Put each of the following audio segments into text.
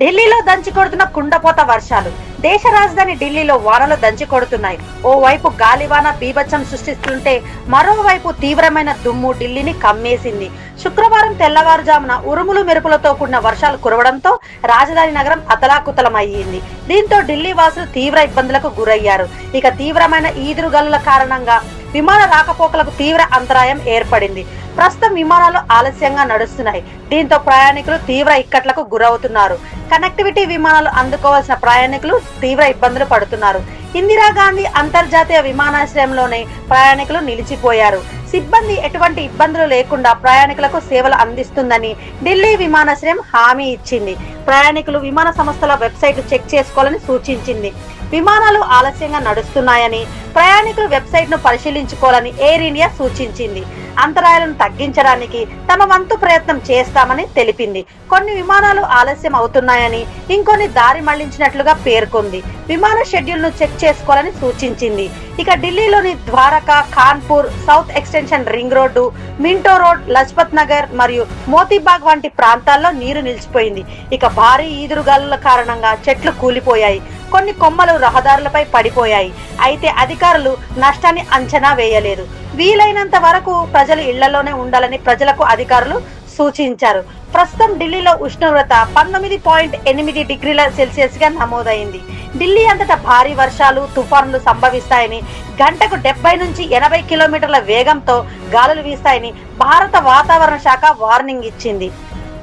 ఢిల్లీలో దంచి కొడుతున్న కుండపోత వర్షాలు. దేశ రాజధాని ఢిల్లీలో వానలు దంచి కొడుతున్నాయి. ఓవైపు గాలివాన బీభత్సం సృష్టిస్తుంటే మరోవైపు తీవ్రమైన దుమ్ము ఢిల్లీని కమ్మేసింది. శుక్రవారం తెల్లవారుజామున ఉరుములు మెరుపులతో కూడిన వర్షాలు కురవడంతో రాజధాని నగరం అతలాకుతలమయ్యింది. దీంతో ఢిల్లీ వాసులు తీవ్ర ఇబ్బందులకు గురయ్యారు. ఇక తీవ్రమైన ఈదురుగాలుల కారణంగా విమాన రాకపోకలకు తీవ్ర అంతరాయం ఏర్పడింది. ప్రస్తుతం విమానాలు ఆలస్యంగా నడుస్తున్నాయి. దీంతో ప్రయాణికులు తీవ్ర ఇక్కట్లకు గురవుతున్నారు. కనెక్టివిటీ విమానాలు అందుకోవాల్సిన ప్రయాణికులు తీవ్ర ఇబ్బందులు పడుతున్నారు. ఇందిరాగాంధీ అంతర్జాతీయ విమానాశ్రయంలోనే ప్రయాణికులు నిలిచిపోయారు. సిబ్బంది ఎటువంటి ఇబ్బందులు లేకుండా ప్రయాణికులకు సేవలు అందిస్తుందని ఢిల్లీ విమానాశ్రయం హామీ ఇచ్చింది. ప్రయాణికులు విమాన సంస్థల వెబ్సైట్ చెక్ చేసుకోవాలని సూచించింది. విమానాలు ఆలస్యంగా నడుస్తున్నాయని ప్రయాణికులు వెబ్సైట్ను పరిశీలించుకోవాలని ఎయిర్ ఇండియా సూచించింది. అంతరాయాలను తగ్గించడానికి తమ వంతు ప్రయత్నం చేస్తామని తెలిపింది. కొన్ని విమానాలు ఆలస్యం అవుతున్నాయని ఇంకొన్ని దారి మళ్ళించినట్లుగా పేర్కొంది. విమాన షెడ్యూల్ను బుక్ చేసుకోవాలని సూచించింది. ఇక ఢిల్లీలోని Dwarka Kanpur south extension ring road Minto road Lajpat Nagar మరియు మోతీబాగ్ వంటి ప్రాంతాల్లో నీరు నిలిచిపోయింది. ఇక భారీ ఈదురుగాలుల కారణంగా చెట్లు కూలిపోయాయి. కొన్ని కొమ్మలు రహదారులపై పడిపోయాయి. అయితే అధికారులు నష్టాన్ని అంచనా వేయలేదు. వీలైనంత వరకు ప్రజలు ఇళ్ళలోనే ఉండాలని ప్రజలకు అధికారులు సూచించారు. ప్రస్తుతం ఢిల్లీలో ఉష్ణోగ్రత పంతొమ్మిది పాయింట్ ఎనిమిది డిగ్రీల సెల్సియస్గా నమోదైంది. ఢిల్లీ అంతటా భారీ వర్షాలు తుఫానులు సంభవిస్తాయని గంటకు డెబ్బై నుంచి ఎనభై కిలోమీటర్ల వేగంతో గాలులు వీస్తాయని భారత వాతావరణ శాఖ వార్నింగ్ ఇచ్చింది.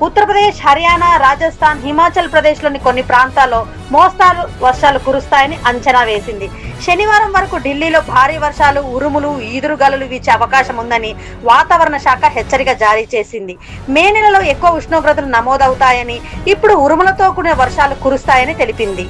ఉత్తరప్రదేశ్ హర్యానా రాజస్థాన్ హిమాచల్ ప్రదేశ్లోని కొన్ని ప్రాంతాల్లో మోస్తారు వర్షాలు కురుస్తాయని అంచనా వేసింది. శనివారం వరకు ఢిల్లీలో భారీ వర్షాలు ఉరుములు ఈదురుగాలులు వీచే అవకాశం ఉందని వాతావరణ శాఖ హెచ్చరిక జారీ చేసింది. మే నెలలో ఎక్కువ ఉష్ణోగ్రతలు నమోదవుతాయని ఇప్పుడు ఉరుములతో కూడిన వర్షాలు కురుస్తాయని తెలిపింది.